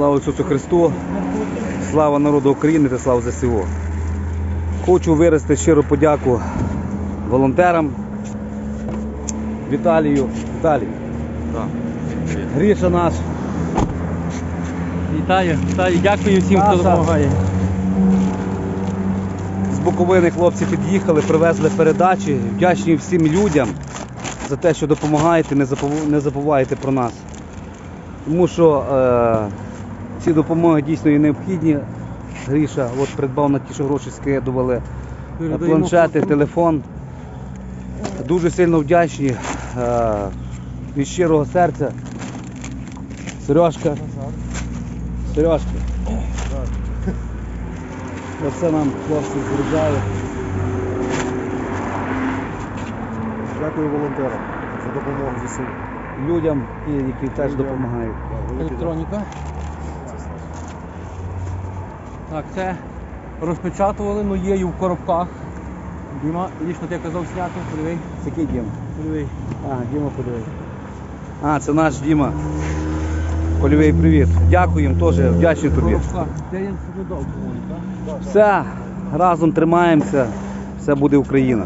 Слава Ісусу Христу, слава народу України та слава ЗСУ. Хочу виразити щиру подяку волонтерам Віталію. Віталій. Гріша наш. Вітаю, вітаю, дякую всім, хто допомагає. З Буковини хлопці під'їхали, привезли передачі. Вдячні всім людям за те, що допомагаєте, не не забувайте про нас. Тому що е, ці допомоги дійсно є необхідні. Гріша от придбав на ті, що гроші скидували. Передаємо Планшети, телефон. Дуже сильно вдячні е, від щирого серця. Сережка. Сережка. Оце нам хлопці зрізають. Дякую волонтерам за допомогу ЗСУ. людям, які теж допомагають. Електроніка. Так, це розпечатували, але є і в коробках. Діма, лічно ти казав зняти, подивий. Це який Діма? Подивий. А, Діма подивись. А, це наш Діма. Польовий привіт. Дякуємо теж, вдячні тобі. Де я так? Все, разом тримаємося, все буде Україна.